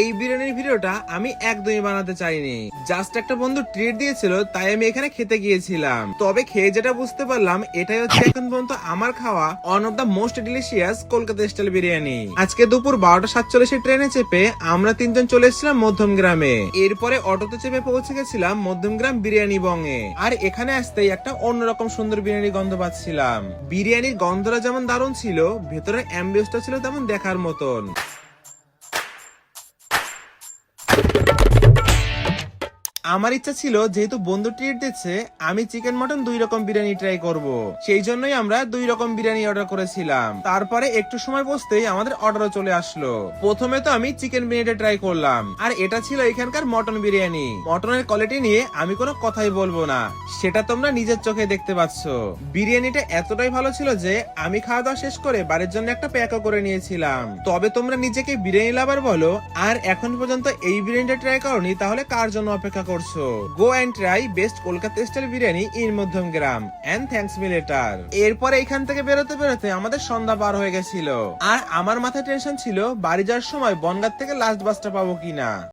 এই বিরিয়ানির ভিডিওটা আমি একদমই বানাতে চাইনি। জাস্ট একটা বন্ধু ট্রিট দিয়েছিল, তাই আমি এখানে খেতে গিয়েছিলাম। তবে খেয়ে যেটা বুঝতে পারলাম, এটাই হচ্ছে এখন পর্যন্ত আমার খাওয়া one of the most delicious Kolkata style biryani. আজকে দুপুর বারোটা সাতচল্লিশে ট্রেনে চেপে আমরা তিনজন চলে এসেছিলাম মধ্যম গ্রামে এরপরে অটোতে চেপে পৌঁছে গেছিলাম মধ্যম গ্রাম বিরিয়ানি বঙ্গে আর এখানে আসতেই একটা অন্যরকম সুন্দর বিরিয়ানি গন্ধ পাচ্ছিলাম। বিরিয়ানির গন্ধটা যেমন দারুণ ছিল, ভেতরের অ্যাম্বিয়েন্সটা ছিল তেমন দেখার মতন। আমার ইচ্ছা ছিল যেহেতু বন্ধু ট্রিট দিচ্ছে, আমি চিকেন মটন দুই রকম বিরিয়ানি ট্রাই করব। সেই জন্যই আমরা দুই রকম বিরিয়ানি অর্ডার করেছিলাম। তারপরে একটু সময় বসতেই আমাদের অর্ডারও চলে আসলো। প্রথমে তো আমি চিকেন বিরিয়ানিটা ট্রাই করলাম। আর এটা ছিল এখানকার মটন বিরিয়ানি। মটনের কোয়ালিটি নিয়ে আমি কোনো কথাই বলব না। সেটা তোমরা নিজের চোখে দেখতে পাচ্ছ। বিরিয়ানিটা এতটাই ভালো ছিল যে আমি খাওয়া দাওয়া শেষ করে বাড়ির জন্য একটা প্যাকও করে নিয়েছিলাম। তবে তোমরা নিজেকে বিরিয়ানি লাভার বলো, আর এখন পর্যন্ত এই বিরিয়ানিটা ট্রাই করনি, তাহলে কার জন্য অপেক্ষা করছ? Go and try best Kolkata style biryani in Madhyamgram and thanks me later এরপরে এখান থেকে বেরোতে বেরোতে আমাদের সন্ধ্যা পার হয়ে গেছিল। আর আমার মাথায় টেনশন ছিল, বাড়ি যাওয়ার সময় বনগাঁ থেকে লাস্ট বাসটা পাবো কিনা।